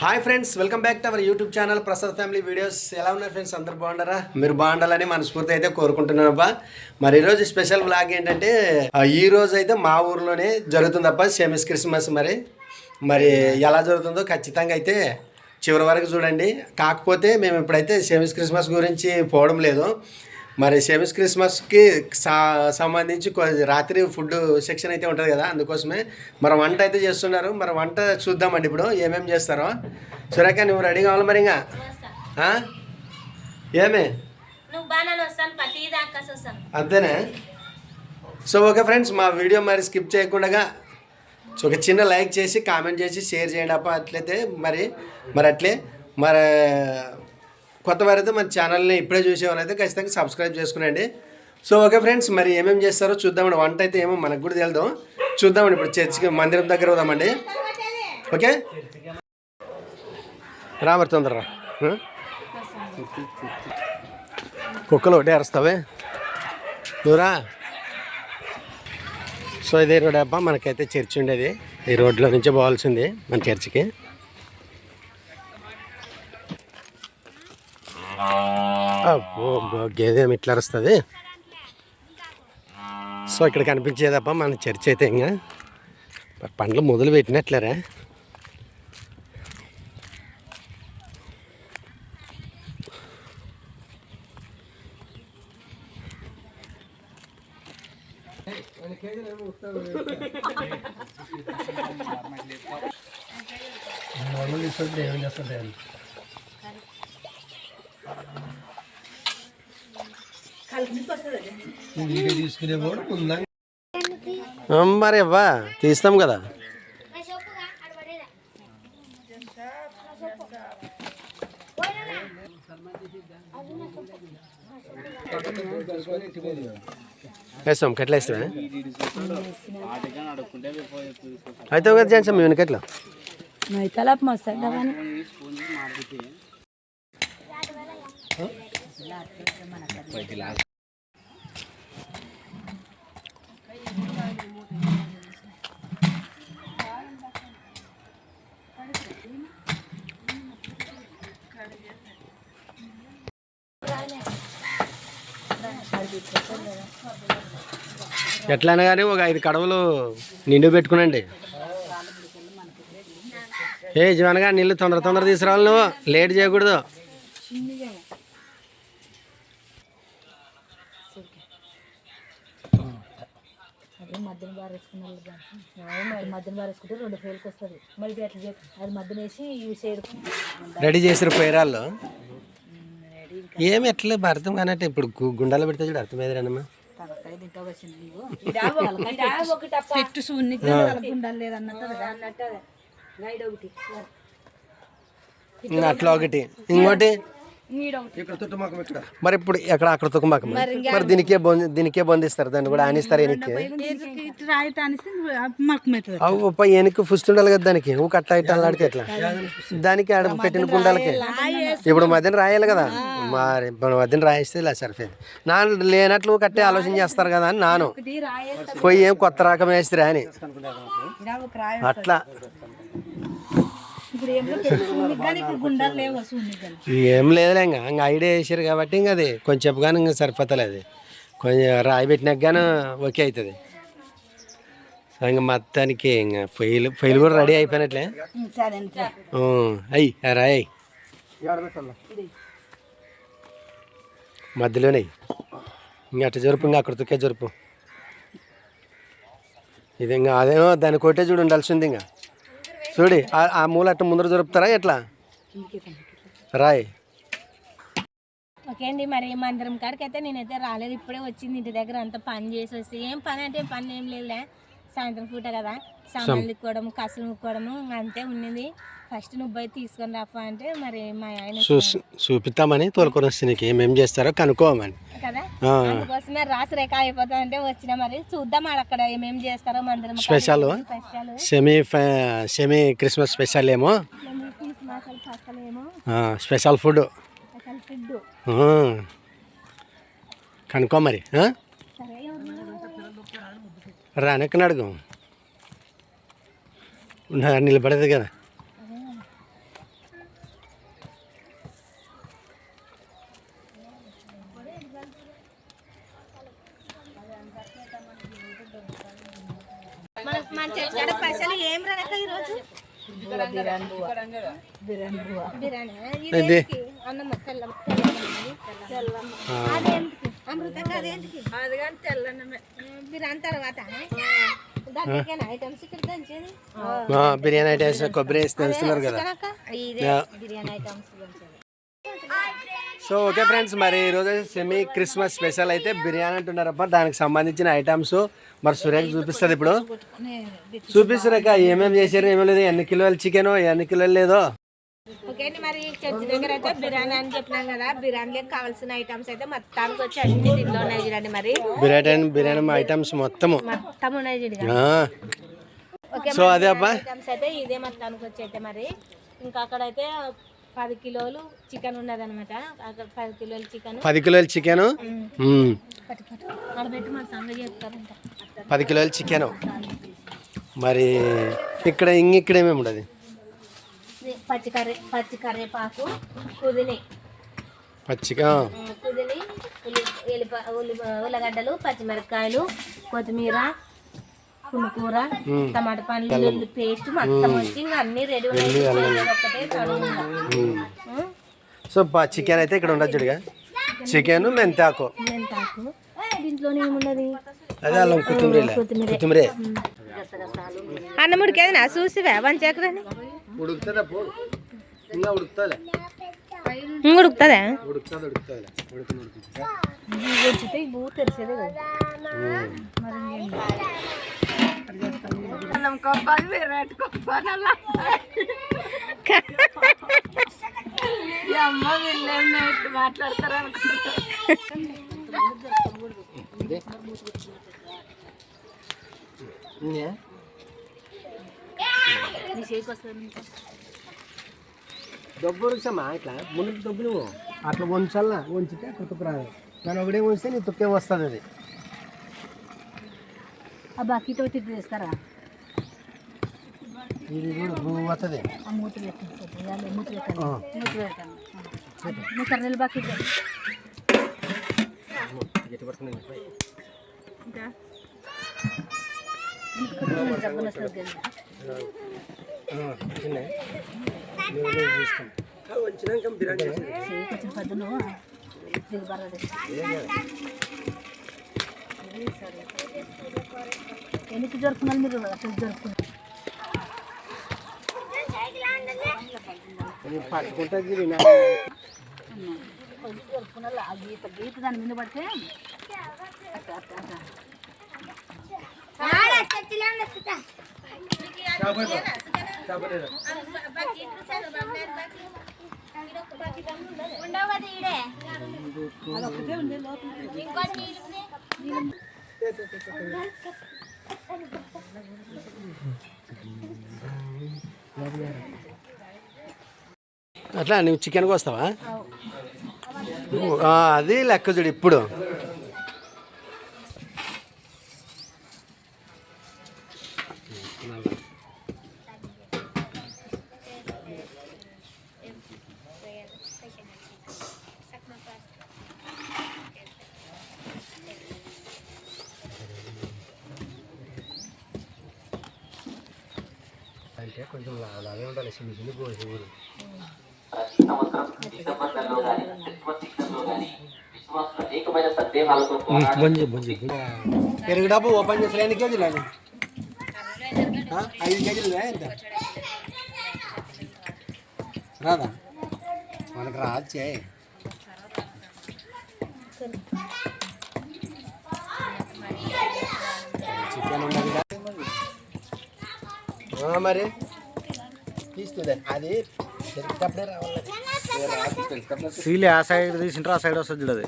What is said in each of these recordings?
Hi friends welcome back to our YouTube channel Prasad family videos ఎలా ఉన్నారు friends అందరు బాగుండారా మీరు బాగుండాలని మనస్ఫూర్తి అయితే కోరుకుంటున్నాను అబ్బా. మరి ఈరోజు స్పెషల్ బ్లాగ్ ఏంటంటే ఈ రోజు అయితే మా ఊర్లోనే జరుగుతుందప్ప సెమిస్ క్రిస్మస్ మరి. మరి ఎలా జరుగుతుందో ఖచ్చితంగా అయితే చివరి వరకు చూడండి. కాకపోతే మేము ఇప్పుడైతే సెమీస్ క్రిస్మస్ గురించి పోవడం లేదు. మరి సెమిస్ క్రిస్మస్కి సా సంబంధించి రాత్రి ఫుడ్ సెక్షన్ అయితే ఉంటుంది కదా అందుకోసమే. మరి వంట అయితే చేస్తున్నారు. మరి వంట చూద్దామండి ఇప్పుడు ఏమేమి చేస్తారో. సురేఖ నువ్వు రెడీ కావాలి మరి ఇంకా? ఏమే? అంతేనే? సో ఓకే ఫ్రెండ్స్ మా వీడియో మరి స్కిప్ చేయకుండా సో ఒక చిన్న లైక్ చేసి కామెంట్ చేసి షేర్ చేయండి అప్ప అట్లయితే మరి మరి అట్లే. మరి కొత్తవారైతే మన ఛానల్ని ఇప్పుడే చూసేవారైతే ఖచ్చితంగా సబ్స్క్రైబ్ చేసుకునండి. సో ఓకే ఫ్రెండ్స్ మరి ఏమేమి చేస్తారో చూద్దామండి. వంట అయితే ఏమో మనకు కూడా తెలుదు చూద్దామండి ఇప్పుడు చర్చికి మందిరం దగ్గర పోదామండి ఓకే? రా మరి తొందరరా కుక్కలు ఒకటే అరుస్తావే. నువ్వురా సో ఇదే రోడ్ అబ్బా మనకైతే చర్చి ఉండేది. ఈ రోడ్లో నుంచే పోవాల్సింది మన చర్చికి. అబ్బో, ఇట్లా అరుస్తుంది సో ఇక్కడ కనిపించేదప్ప మన చర్చ అయితే ఇంకా. పండ్లు మొదలు పెట్టినట్లేరా. ఏం చేస్తుంటాయి మరి అవ్వా తీస్తాం కదా. వేస్తాం కట్లా వేస్తావా అయితే ఒక చేస్తాం మేము కట్లా. మస్తు ఎట్లయినా కానీ ఒక ఐదు కడవలు నిండు పెట్టుకునండి. ఏ జీవనగా నీళ్ళు తొందర తొందర తీసుకురావాలి నువ్వు. లేట్ చేయకూడదు. అదే మధ్యన మరి మధ్యన బాగా వేసుకుంటే రెండు ఫెయిల్కి వస్తుంది. మరి ఎట్లా అది మధ్యన వేసి యూస్ చేయరు రెడీ చేసిన పేరాల్లో ఏమి ఎట్లా అర్థం కానట్టు ఇప్పుడు గుండాలో పెడితే చూడు అర్థం ఏదైనా తలకాయ తింటా వచ్చింది నీవు పెట్టు సూన్ని ఉండాలి లేదన్నట్టు అన్నట్టు గైడ్ ఒకటి ఇంకా అట్లా ఒకటి. ఇంకోటి? మరి ఇప్పుడు ఎక్కడ? అక్కడ తుకమాక మరి దీనికే బొంది దీనికే బంధిస్తారు దాన్ని కూడా ఆనిస్తారు అవు ఉప్ప వెనక్కి ఫుస్ట్ ఉండాలి కదా దానికి. ఊక అట్లా ఇట్లా ఆడితే ఎట్లా? దానికి ఆడ పెట్టిన గుండాలకి. ఇప్పుడు మధ్యన రాయాలి కదా. మరి ఇప్పుడు మధ్యన రాయిస్తే ఇలా సరిపోయింది. నా లేనట్లు కట్టే ఆలోచన చేస్తారు కదా అని నాను. పోయి ఏం కొత్త రకం వేస్తారా అని. ఒక అట్లా. ఏం లేదులే ఇంకా ఇంకా ఐడియా వేసారు కాబట్టి ఇంకా అది కొంచెం కానీ ఇంకా సరిపోతలేదు. కొంచెం రాయి పెట్టినాక కానీ ఓకే అవుతుంది. సో ఇంకా మొత్తానికి ఇంకా పొయ్యిలు పొయ్యిలు కూడా రెడీ అయిపోయినట్లే. అయ్యి రాయి. మధ్యలోనే ఇంకా అట్ట జరుపు ఇంకా అక్కడ తుక్కే జరుపు. ఇది ఇంకా అదేమో దాని కొట్టే చూడు ఉండాల్సింది ఇంకా. చూడి ఆ- మూల అట్ట ముందర జరుపుతారా ఎట్లా? రాయ్. ఓకే అండి మరి మందిరం కాడికి అయితే నేనైతే రాలేదు ఇప్పుడే వచ్చింది ఇంటి దగ్గర అంత పని చేసి వస్తే ఏం పని అంటే పని ఏం లేదులే. సాయంత్రం పూట కదా? సామాన్లు ఇక్కోవడము కసులు ముక్కోవడము అంతే ఉన్నింది. ఫస్ట్ నువ్వు పోయి తీసుకొని రాఫా అంటే మరి మా ఆయన చూపిస్తామని తోలుకొని వస్తే నీకు ఏమేం చేస్తారో కనుక్కోమని. కదా? అందుకోసమే రాసి రేఖ అయిపోతా అంటే వచ్చిన మరి చూద్దాం అక్కడ ఏమేం చేస్తారో మందిరం special special semi semi Christmas special ఏమో? స్పెషల్ ఫుడ్ స్పెషల్ ఫుడ్ ఆ. కనుక్కో మరి రా వెనక్కన అడుగు నిలబడదు కదా. పైసలు ఏం రాక ఈరోజు? బిర్యానీ ఐటమ్స్ కొబ్బరి వేసి తెలుస్తున్నారు కదా. సో ఓకే ఫ్రెండ్స్ మరి ఈరోజు సెమీ క్రిస్మస్ స్పెషల్ అయితే బిర్యానీ అంటున్నారబ్బా దానికి సంబంధించిన ఐటమ్స్ మరి సురేఖ చూపిస్తుంది ఇప్పుడు. చూపిస్తురేక ఏమేమి చేశారు ఏమేమి లేదు ఎన్ని కిలోలు చికెన్ ఎన్ని కిలోలు లేదో. ఓకే అండి మరి చర్చి దగ్గర అయితే బిర్యానీ అని చెప్పినాం కదా. బిర్యానీకి కావాల్సిన ఐటమ్స్ అయితే మొత్తానికి వచ్చి అన్ని దీంట్లో ఉన్నాయి చూడండి మరి. బిర్యానీ బిర్యానీ ఐటమ్స్ మొత్తము. మొత్తం ఉన్నాయి చూడండి. సో అదే అబ్బా. ఐటమ్స్ అయితే ఇదే వచ్చి అయితే మరి. ఇంకా అక్కడైతే పది కిలోలు చికెన్ ఉన్నది అనమాట అక్కడ పది కిలోలు చికెన్. పది కిలోలు చికెన్? మన పది కిలోలు చికెన్. మరి ఇక్కడ ఇంక ఇక్కడ ఏమేమి ఉండదు? పచ్చి కర్రీ పచ్చి కర్రేపాకు పుదిని. పచ్చిగా పుదిని ఉల్లగడ్డలు పచ్చిమిరపకాయలు కొత్తిమీర పునుకూర టమాటా పండ్లు వెల్లుల్లి పేస్ట్ మొత్తం వచ్చి ఇంకా అన్ని రెడీ ఉన్నాయి. సో చికెన్ అయితే ఇక్కడ ఉండదు చూడగా. చికెన్ మెంతాకు. మెంతాకు. దీంట్లోనే ఏమున్నది? అదే అల్లం కొత్తిమీర కొత్తిమీర. అన్నం ఉడికేది నా చూసివే? వన్ చక్రని ఉడుకుతుందా? పో. ఇంకా ఉడుకుతాలే. ఉడుకుతుందా? ఉడుకుతుంది ఉడుకుతుంది ఉడుకుతుంది. ఉడుకుతుంది వచ్చితే ఈ బూ తెరిచేదే కదా ఇంకా? డబ్బు ఉడుకుతామా ఇట్లా? ముందుకు డబ్బు నువ్వు అట్లా వంచాలా వంచితే కుతుకు రాదు దాని ఒకటే వంచితే నీ తుక్కే వస్తుంది అది ఆ బకెట్ ఒకటి చేస్తారా ఇది కూడా భూమి వస్తుంది ఆ మూత పెట్టండి మూత పెట్టండి మూత పెడతాను మీ కర్రీలు బకెట్ ఇంకా జబ్బున వస్తుంది వంచినాక బిర్యానీ చేసేది. కొంచెం పద్దును దిగుబడి ఎన్నికి జరుపుకున్నారు మీరు అసలు జరుపుకున్నారు అది పట్టుకుంటుంది జరుపుకున్నారు ఆ గీత గీత దాని మీద పడితే అట్ట అట్ట అట్ట అట్లా నువ్వు చికెన్కి వస్తావా అది లెక్క చూడు ఇప్పుడు. అంటే కొంచెం లాగే ఉండాలి చిన్న చిన్న కోసి ఊరు పెరుగు డబ్బు ఓపెన్ చేసి ఎన్ని కేజీలు అది ఐదు కేజీలు ఎంత? రాదా? మనకు రాచే చికెన్ ఉన్నది కదా. ఆ, మరి తీస్తుంది అది తెలిసినప్పుడే రావాలి అది సీలే ఆ సైడ్ తీసింటారు ఆ సైడ్ వస్తుంది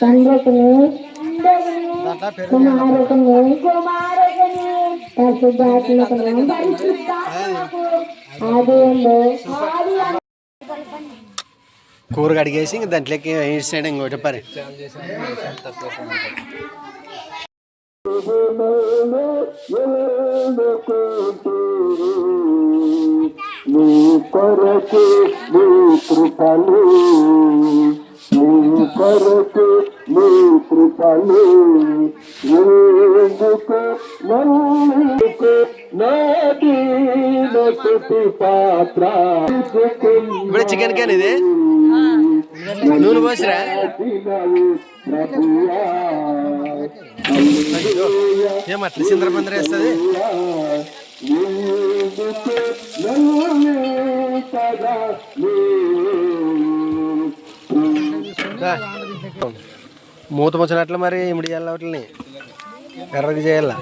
దాంట్లో పెరుగు కూర కడిగేసి ఇంక దాంట్లోకి వేసేయడం ఇంకోటి పరి. నీ కొరకు నీ కృపలు నీ కొరకు నీ కృపలు. ఎందుకు నన్నుకు స్తుతి పాత్ర ఇప్పుడు చికెన్ క్యాన్ ఇది? నూనె పోసిరా? ప్రభుయా ఏం అట్లా చింద్రబందర వేస్తుంది? సదా మూత ముచ్చినట్లు మరి ఇమిడి చేయాలి వాటిని ఎర్రకి చేయాల?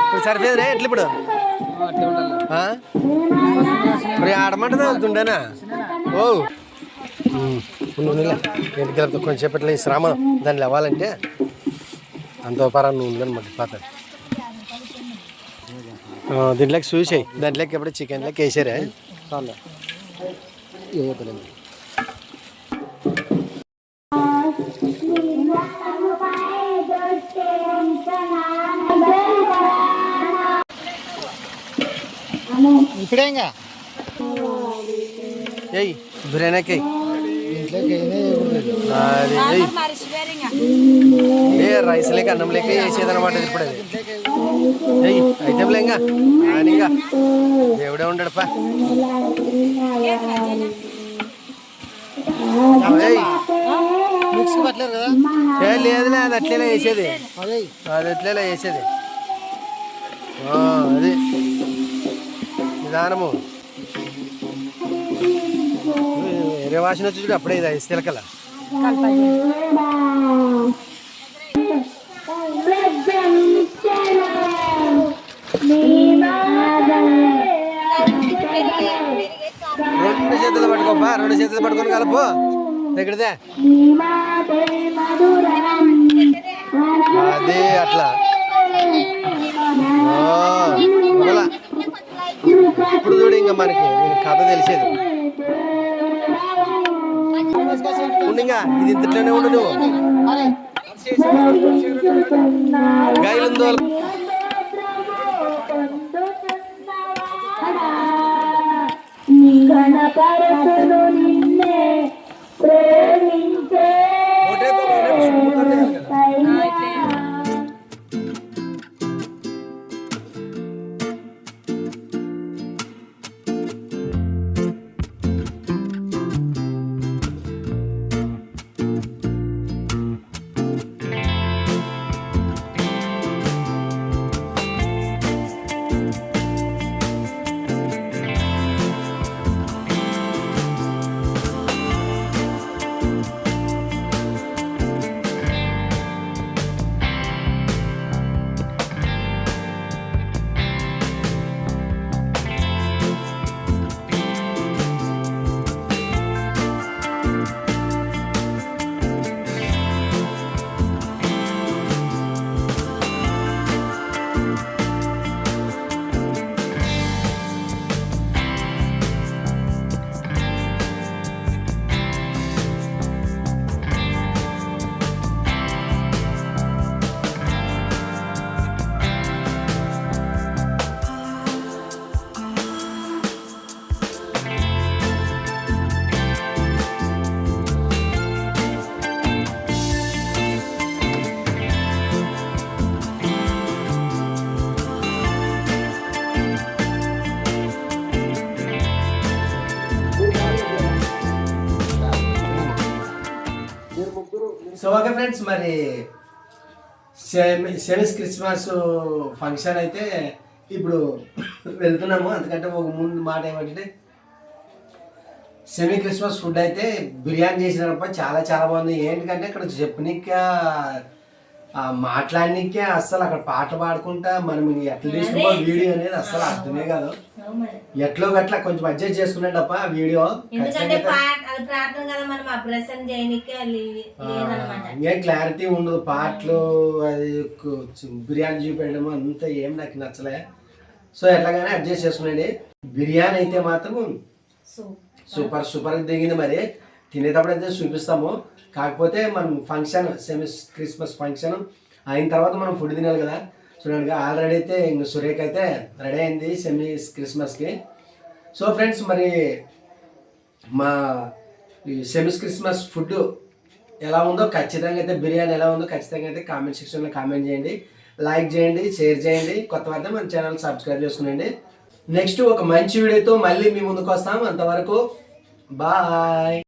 ఇప్పుడు సరిపోయింది ఎట్లు ఇప్పుడు? మరి ఆడమంటది వెళ్తుండేనా ఓ. నువ్వు ఎందుకు కొంచెం ఇంటికి కొంచెంసేపట్లో ఈ శ్రమ దాన్ని లేవాలంటే అంత పరా నువ్వు ఉందన్నమాట పాత దీంట్లోకి చూసాయి దాంట్లోకి ఎప్పుడు చికెన్లోకి వేసారే ఇప్పుడే ఇంకా? ఏయ్ బిర్యానీకి అది. ఏ రైస్ లేక అన్నం లేక వేసేదన్నమాట ఇది ఇప్పుడు అది ఏయ్ ఐటెం లేంగా ఇంకా దేవుడే ఉండడు పా ఏయ్ మిక్సీ పట్టలేరు కదా ఏ లేదులే అది అట్లేలా వేసేది అదే అట్లేలా వేసేది ఆ, అది నిదానము వేరే వాసన వచ్చి చూడు అప్పుడే ఇది ఐదు రెండు చేతులు పట్టుకోపా రెండు చేతులు పట్టుకొని కలుపు. దగ్గరదే అది అట్లా. ఇప్పుడు చూడు ఇంకా మనకి కథ తెలిసేది. ఉండు ఇది ఇంతట్లోనే ఉండదు గాయలుందో గణపరచుడు నిన్నే ప్రేమించే మరి సెమి క్రిస్మస్ ఫంక్షన్ అయితే ఇప్పుడు వెళ్తున్నాము. అందుకంటే ఒక ముందు మాట ఏమంటే సెమీ క్రిస్మస్ ఫుడ్ అయితే బిర్యానీ చేసినారప్ప చాలా చాలా బాగుంది. ఏంటంటే ఇక్కడ చెప్పనీకే మాట్లాడనికే అస్సలు అక్కడ పాటలు పాడుకుంటా మనం ఎట్లా తీసుకో వీడియో అనేది అస్సలు అర్థమే కాదు. ఎట్లో గట్లా కొంచెం అడ్జస్ట్ చేసుకున్నాడు అప్ప వీడియో పాట ఏం క్లారిటీ ఉండదు. పాటలు అది బిర్యానీ చూపెట్టడం అంతా ఏం నాకు నచ్చలే. సో ఎట్లాగానే అడ్జస్ట్ చేసుకున్నాడు బిర్యానీ అయితే మాత్రం సూపర్. సూపర్ దిగింది మరి. తినేటప్పుడు అయితే చూపిస్తాము. కాకపోతే మనం ఫంక్షన్ సెమీ క్రిస్మస్ ఫంక్షన్ అయిన తర్వాత మనం ఫుడ్ తినాలి కదా. చూడండి ఆల్రెడీ అయితే ఇంక సురేఖ అయితే రెడీ అయింది సెమీ క్రిస్మస్కి సో ఫ్రెండ్స్ మరి మా ఈ సెమీస్ క్రిస్మస్ ఫుడ్ ఎలా ఉందో ఖచ్చితంగా అయితే బిర్యానీ ఎలా ఉందో ఖచ్చితంగా అయితే కామెంట్ సెక్షన్లో కామెంట్ చేయండి. లైక్ చేయండి షేర్ చేయండి. కొత్త వారితే మన ఛానల్ సబ్స్క్రైబ్ చేసుకునండి. నెక్స్ట్ ఒక మంచి వీడియోతో మళ్ళీ మీ ముందుకు వస్తాం. అంతవరకు బాయ్